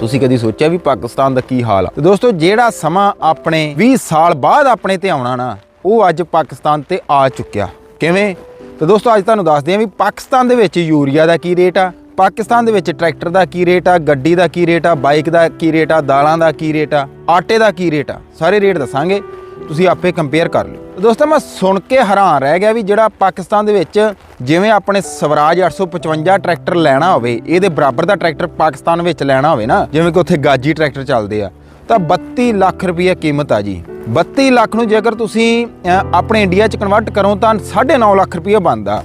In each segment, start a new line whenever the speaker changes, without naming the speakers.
ਤੁਸੀਂ ਕਦੀ ਸੋਚਿਆ ਵੀ ਪਾਕਿਸਤਾਨ ਦਾ ਕੀ ਹਾਲ ਆ? ਤੇ ਦੋਸਤੋ, ਜਿਹੜਾ ਸਮਾਂ ਆਪਣੇ 20 ਸਾਲ ਬਾਅਦ ਆਪਣੇ ਤੇ ਆਉਣਾ ਨਾ, ਉਹ ਅੱਜ ਪਾਕਿਸਤਾਨ ਤੇ ਆ ਚੁੱਕਿਆ। ਕਿਵੇਂ? ਤੇ ਦੋਸਤੋ, ਅੱਜ ਤੁਹਾਨੂੰ ਦੱਸਦੇ ਹਾਂ ਵੀ ਪਾਕਿਸਤਾਨ ਦੇ ਵਿੱਚ ਯੂਰੀਆ ਦਾ ਕੀ ਰੇਟ ਆ? ਪਾਕਿਸਤਾਨ ਦੇ ਵਿੱਚ ਟਰੈਕਟਰ ਦਾ ਕੀ ਰੇਟ ਆ? ਗੱਡੀ ਦਾ ਕੀ ਰੇਟ ਆ? ਬਾਈਕ ਦਾ ਕੀ ਰੇਟ ਆ? ਦਾਲਾਂ ਦਾ ਕੀ ਰੇਟ ਆ? ਆਟੇ ਦਾ ਕੀ ਰੇਟ ਆ? ਸਾਰੇ ਰੇਟ ਦੱਸਾਂਗੇ। ਤੁਸੀਂ ਆਪੇ ਕੰਪੇਅਰ ਕਰ ਲਿਓ। ਦੋਸਤੋ, ਮੈਂ ਸੁਣ ਕੇ ਹੈਰਾਨ ਰਹਿ ਗਿਆ ਵੀ ਜਿਹੜਾ ਪਾਕਿਸਤਾਨ ਦੇ ਵਿੱਚ ਜਿਵੇਂ ਆਪਣੇ ਸਵਰਾਜ 855 ਟਰੈਕਟਰ ਲੈਣਾ ਹੋਵੇ, ਇਹਦੇ ਬਰਾਬਰ ਦਾ ਟਰੈਕਟਰ ਪਾਕਿਸਤਾਨ ਵਿੱਚ ਲੈਣਾ ਹੋਵੇ ਨਾ, ਜਿਵੇਂ ਕਿ ਉੱਥੇ ਗਾਜੀ ਟਰੈਕਟਰ ਚੱਲਦੇ ਆ, ਤਾਂ 32 ਲੱਖ ਰੁਪਏ ਕੀਮਤ ਆ ਜੀ। 32 ਲੱਖ ਨੂੰ ਜੇਕਰ ਤੁਸੀਂ ਆਪਣੇ ਇੰਡੀਆ 'ਚ ਕਨਵਰਟ ਕਰੋ, ਤਾਂ 9.5 ਲੱਖ ਰੁਪਏ ਬਣਦਾ।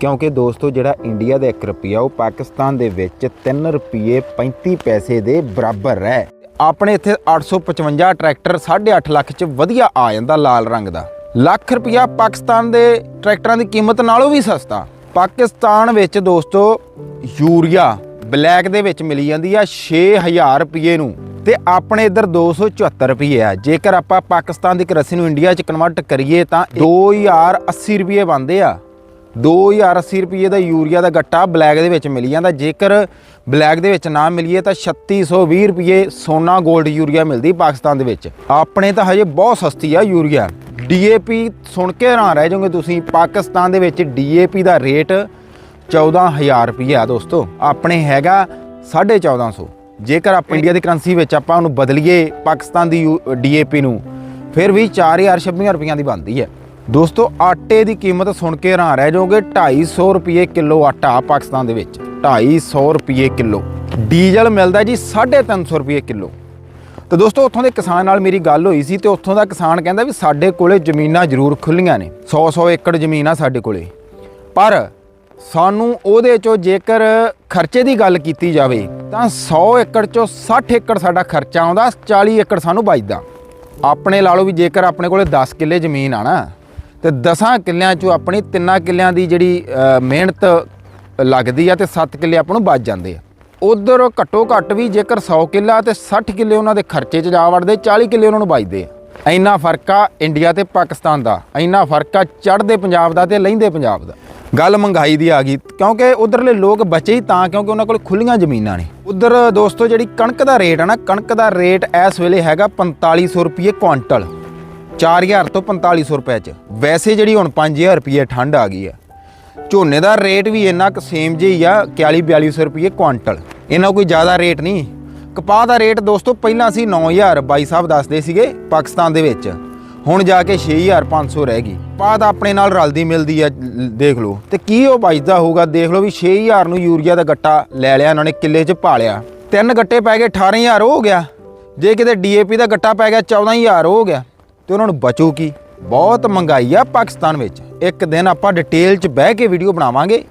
ਕਿਉਂਕਿ ਦੋਸਤੋ, ਜਿਹੜਾ ਇੰਡੀਆ ਦਾ 1 ਰੁਪਿਆ ਉਹ ਪਾਕਿਸਤਾਨ ਦੇ ਵਿੱਚ 3 ਰੁਪਏ 35 ਪੈਸੇ ਦੇ ਬਰਾਬਰ ਹੈ। ਆਪਣੇ ਇੱਥੇ 855 ਟਰੈਕਟਰ 8.5 ਲੱਖ 'ਚ ਵਧੀਆ ਆ ਜਾਂਦਾ ਲਾਲ ਰੰਗ ਦਾ। ਲੱਖ ਰੁਪਿਆ ਪਾਕਿਸਤਾਨ ਦੇ ਟਰੈਕਟਰਾਂ ਦੀ ਕੀਮਤ ਨਾਲੋਂ ਵੀ ਸਸਤਾ। ਪਾਕਿਸਤਾਨ ਵਿੱਚ ਦੋਸਤੋ, ਯੂਰੀਆ ਬਲੈਕ ਦੇ ਵਿੱਚ ਮਿਲੀ ਜਾਂਦੀ ਆ 6000 ਰੁਪਏ ਨੂੰ ਤੇ ਆਪਣੇ ਇੱਧਰ 274 ਰੁਪਏ ਆ। ਜੇਕਰ ਆਪਾਂ ਪਾਕਿਸਤਾਨ ਦੀ ਕਰੰਸੀ ਨੂੰ ਇੰਡੀਆ 'ਚ ਕਨਵਰਟ ਕਰੀਏ ਤਾਂ 2080 ਰੁਪਏ ਬਣਦੇ ਆ। 2080 ਰੁਪਏ ਦਾ ਯੂਰੀਆ ਦਾ ਗੱਟਾ ਬਲੈਕ ਦੇ ਵਿੱਚ ਮਿਲ ਜਾਂਦਾ। ਜੇਕਰ ਬਲੈਕ ਦੇ ਵਿੱਚ ਨਾ ਮਿਲੀਏ ਤਾਂ 3620 ਰੁਪਏ ਸੋਨਾ 골ਡ ਯੂਰੀਆ ਮਿਲਦੀ ਪਾਕਿਸਤਾਨ ਦੇ ਵਿੱਚ। ਆਪਣੇ ਤਾਂ ਹਜੇ ਬਹੁਤ ਸਸਤੀ ਆ ਯੂਰੀਆ। ਡੀਏਪੀ ਸੁਣ ਕੇ ਹੈਰਾਨ ਰਹਿ ਜਾਓਗੇ ਤੁਸੀਂ, ਪਾਕਿਸਤਾਨ ਦੇ ਵਿੱਚ ਡੀਏਪੀ ਦਾ ਰੇਟ 14000 ਰੁਪਏ ਆ ਦੋਸਤੋ। ਆਪਣੇ ਹੈਗਾ 1450 ਜੇਕਰ ਆਪਾਂ ਇੰਡੀਆ ਦੀ ਕਰੰਸੀ ਵਿੱਚ ਆਪਾਂ ਉਹਨੂੰ ਬਦਲੀਏ ਪਾਕਿਸਤਾਨ ਦੀ ਡੀਏਪੀ ਨੂੰ, ਫਿਰ ਵੀ 4000 26000 ਰੁਪਈਆਂ ਦੀ ਬਣਦੀ ਹੈ। ਦੋਸਤੋ, ਆਟੇ ਦੀ ਕੀਮਤ ਸੁਣ ਕੇ ਹੈਰਾਨ ਰਹਿ ਜਾਓਗੇ 250 ਰੁਪਏ ਕਿਲੋ ਆਟਾ ਪਾਕਿਸਤਾਨ ਦੇ ਵਿੱਚ। 250 ਰੁਪਏ ਕਿਲੋ। ਡੀਜ਼ਲ ਮਿਲਦਾ ਜੀ 350 ਰੁਪਏ ਕਿਲੋ। ਤੇ ਦੋਸਤੋ, ਉੱਥੋਂ ਦੇ ਕਿਸਾਨ ਨਾਲ ਮੇਰੀ ਗੱਲ ਹੋਈ ਸੀ ਤੇ ਉੱਥੋਂ ਦਾ ਕਿਸਾਨ ਕਹਿੰਦਾ ਵੀ ਸਾਡੇ ਕੋਲੇ ਜ਼ਮੀਨਾਂ ਜ਼ਰੂਰ ਖੁੱਲੀਆਂ ਨੇ। 100 100 ਏਕੜ ਜ਼ਮੀਨ ਆ ਸਾਡੇ ਕੋਲੇ। ਪਰ ਸਾਨੂੰ ਉਹਦੇ ਚੋਂ ਜੇਕਰ ਖਰਚੇ ਦੀ ਗੱਲ ਕੀਤੀ ਜਾਵੇ, ਤਾਂ 100 ਏਕੜ ਚੋਂ 60 ਏਕੜ ਸਾਡਾ ਖਰਚਾ ਆਉਂਦਾ 40 ਏਕੜ ਸਾਨੂੰ ਬਚਦਾ ਆਪਣੇ ਲਾ ਲਓ ਵੀ ਜੇਕਰ ਆਪਣੇ ਕੋਲੇ 10 ਕਿੱਲੇ ਜ਼ਮੀਨ ਆ ਨਾ ਤੇ 10 ਕਿੱਲਿਆਂ ਚੋਂ ਆਪਣੀ ਤਿੰਨਾਂ ਕਿੱਲਿਆਂ ਦੀ ਜਿਹੜੀ ਮਿਹਨਤ ਲੱਗਦੀ ਆ ਤੇ 7 ਕਿੱਲੇ ਆਪਾਂ ਨੂੰ ਬਚ ਜਾਂਦੇ ਆ। ਉਧਰ ਘੱਟੋ ਘੱਟ ਵੀ ਜੇਕਰ 100 ਕਿੱਲਾ ਤੇ 60 ਕਿੱਲੇ ਉਹਨਾਂ ਦੇ ਖਰਚੇ 'ਚ ਜਾ ਵੜਦੇ 40 ਕਿੱਲੇ ਉਹਨਾਂ ਨੂੰ ਬਚਦੇ ਆ। ਇੰਨਾ ਫ਼ਰਕ ਆ ਇੰਡੀਆ ਤੇ ਪਾਕਿਸਤਾਨ ਦਾ, ਇੰਨਾ ਫ਼ਰਕ ਆ ਚੜ੍ਹਦੇ ਪੰਜਾਬ ਦਾ ਤੇ ਲਹਿੰਦੇ ਪੰਜਾਬ ਦਾ। ਗੱਲ ਮਹਿੰਗਾਈ ਦੀ ਆ ਗਈ, ਕਿਉਂਕਿ ਉਧਰਲੇ ਲੋਕ ਬਚੇ ਹੀ ਤਾਂ ਕਿਉਂਕਿ ਉਹਨਾਂ ਕੋਲ ਖੁੱਲੀਆਂ ਜ਼ਮੀਨਾਂ ਨੇ। ਉਧਰ ਦੋਸਤੋ ਜਿਹੜੀ ਕਣਕ ਦਾ ਰੇਟ ਆ ਨਾ, ਕਣਕ ਦਾ ਰੇਟ ਇਸ ਵੇਲੇ ਹੈਗਾ 4500 ਰੁਪਏ ਕੁਇੰਟਲ। 4000 ਤੋਂ 4500 ਰੁਪਏ ਚ। ਵੈਸੇ ਜਿਹੜੀ ਹੁਣ 5000 ਰੁਪਏ ਠੰਡ ਆ ਗਈ ਆ। ਝੋਨੇ ਦਾ ਰੇਟ ਵੀ ਇੰਨਾ ਕੁ ਸੇਮ ਜਿਹਾ ਹੀ ਆ 41 4200 ਰੁਪਏ ਕੁਆਂਟਲ। ਇਹਨਾਂ ਕੋਈ ਜ਼ਿਆਦਾ ਰੇਟ ਨਹੀਂ। ਕਪਾਹ ਦਾ ਰੇਟ ਦੋਸਤੋ ਪਹਿਲਾਂ ਸੀ 9000 ਬਾਈ ਸਾਹਿਬ ਦੱਸਦੇ ਸੀਗੇ ਪਾਕਿਸਤਾਨ ਦੇ ਵਿੱਚ। ਹੁਣ ਜਾ ਕੇ 6500 ਰਹਿ ਗਈ। ਕਪਾਹ ਤਾਂ ਆਪਣੇ ਨਾਲ ਰਲਦੀ ਮਿਲਦੀ ਆ, ਦੇਖ ਲਓ। ਤੇ ਕੀ ਉਹ ਬਚਦਾ ਹੋਊਗਾ, ਦੇਖ ਲਓ ਵੀ 6000 ਨੂੰ ਯੂਰੀਆ ਦਾ ਗੱਟਾ ਲੈ ਲਿਆ ਇਹਨਾਂ ਨੇ ਕਿੱਲੇ 'ਚ ਪਾ ਲਿਆ। ਤਿੰਨ ਗੱਟੇ ਪੈ ਗਏ 18000 ਹੋ ਗਿਆ। ਜੇ ਕਿਤੇ ਡੀਏਪੀ ਦਾ ਗੱਟਾ ਪੈ ਗਿਆ 14000 ਹੋ ਗਿਆ। ਤੇ ਉਹਨਾਂ ਨੂੰ ਬਚੂ ਕੀ? ਬਹੁਤ ਮਹਿੰਗਾਈ ਆ ਪਾਕਿਸਤਾਨ ਵਿੱਚ। ਇੱਕ ਦਿਨ ਆਪਾਂ ਡਿਟੇਲ 'ਚ ਬਹਿ ਕੇ ਵੀਡੀਓ ਬਣਾਵਾਂਗੇ।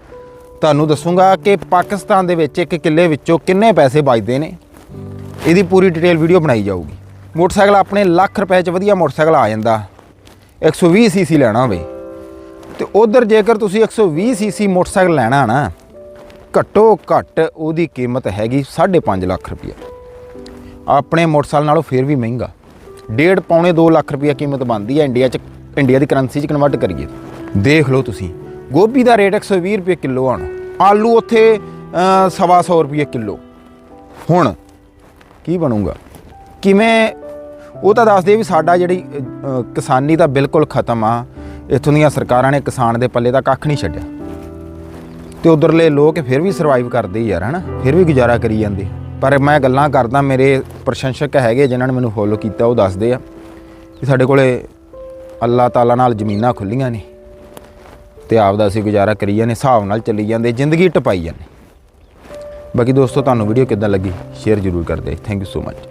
ਤੁਹਾਨੂੰ ਦੱਸੂਗਾ ਕਿ ਪਾਕਿਸਤਾਨ ਦੇ ਵਿੱਚ ਇੱਕ ਕਿੱਲੇ ਵਿੱਚੋਂ ਕਿੰਨੇ ਪੈਸੇ ਬਚਦੇ ਨੇ। ਇਹਦੀ ਪੂਰੀ ਡਿਟੇਲ ਵੀਡੀਓ ਬਣਾਈ ਜਾਊਗੀ। ਮੋਟਰਸਾਈਕਲ ਆਪਣੇ ਲੱਖ ਰੁਪਏ 'ਚ ਵਧੀਆ ਮੋਟਰਸਾਈਕਲ ਆ ਜਾਂਦਾ। 120 ਸੀਸੀ ਲੈਣਾ ਹੋਵੇ। ਤੇ ਉਧਰ ਜੇਕਰ ਤੁਸੀਂ 120 ਸੀਸੀ ਮੋਟਰਸਾਈਕਲ ਲੈਣਾ ਨਾ, ਘੱਟੋ ਘੱਟ ਉਹਦੀ ਕੀਮਤ ਹੈਗੀ 5.5 ਲੱਖ ਰੁਪਏ ਆਪਣੇ ਮੋਟਰਸਾਈਕਲ ਨਾਲੋਂ ਫਿਰ ਵੀ ਮਹਿੰਗਾ। ਡੇਢ ਪੌਣੇ 2 ਲੱਖ ਰੁਪਏ ਕੀਮਤ ਬਣਦੀ ਹੈ ਇੰਡੀਆ 'ਚ ਇੰਡੀਆ ਦੀ ਕਰੰਸੀ 'ਚ ਕਨਵਰਟ ਕਰੀਏ। ਦੇਖ ਲਓ ਤੁਸੀਂ ਗੋਭੀ ਦਾ ਰੇਟ 120 ਰੁਪਏ ਕਿਲੋ ਹਨ ਆਲੂ ਉੱਥੇ ਅ, ਸਵਾ ਸੌ ਰੁਪਏ ਕਿਲੋ। ਹੁਣ ਕੀ ਬਣੂਗਾ? ਕਿਵੇਂ ਉਹ ਤਾਂ ਦੱਸਦੇ ਵੀ ਸਾਡਾ ਜਿਹੜੀ ਕਿਸਾਨੀ ਤਾਂ ਬਿਲਕੁਲ ਖਤਮ ਆ। ਇੱਥੋਂ ਦੀਆਂ ਸਰਕਾਰਾਂ ਨੇ ਕਿਸਾਨ ਦੇ ਪੱਲੇ ਦਾ ਕੱਖ ਨਹੀਂ ਛੱਡਿਆ। ਤੇ ਉਧਰਲੇ ਲੋਕ ਫਿਰ ਵੀ ਸਰਵਾਈਵ ਕਰਦੇ ਹੀ ਯਾਰ ਹਨਾ? ਫਿਰ ਵੀ ਗੁਜ਼ਾਰਾ ਕਰੀ ਜਾਂਦੇ। ਪਰ ਮੈਂ ਗੱਲਾਂ ਕਰਦਾ, ਮੇਰੇ ਪ੍ਰਸ਼ੰਸਕ ਹੈਗੇ ਜਿਨ੍ਹਾਂ ਨੇ ਮੈਨੂੰ ਫੋਲੋ ਕੀਤਾ, ਉਹ ਦੱਸਦੇ ਆ ਕਿ ਸਾਡੇ ਕੋਲੇ ਅੱਲਾਹ ਤਾਲਾ ਨਾਲ ਜ਼ਮੀਨਾਂ ਖੁੱਲੀਆਂ ਨੇ ਤੇ ਆਪਦਾ ਅਸੀਂ ਗੁਜ਼ਾਰਾ ਕਰੀ ਜਾਂਦੇ, ਹਿਸਾਬ ਨਾਲ ਚੱਲੀ ਜਾਂਦੇ, ਜ਼ਿੰਦਗੀ ਟਪਾਈ ਜਾਂਦੇ। ਬਾਕੀ ਦੋਸਤੋ, ਤੁਹਾਨੂੰ ਵੀਡੀਓ ਕਿੱਦਾਂ ਲੱਗੀ ਸ਼ੇਅਰ ਜ਼ਰੂਰ ਕਰਦੇ। Thank you so much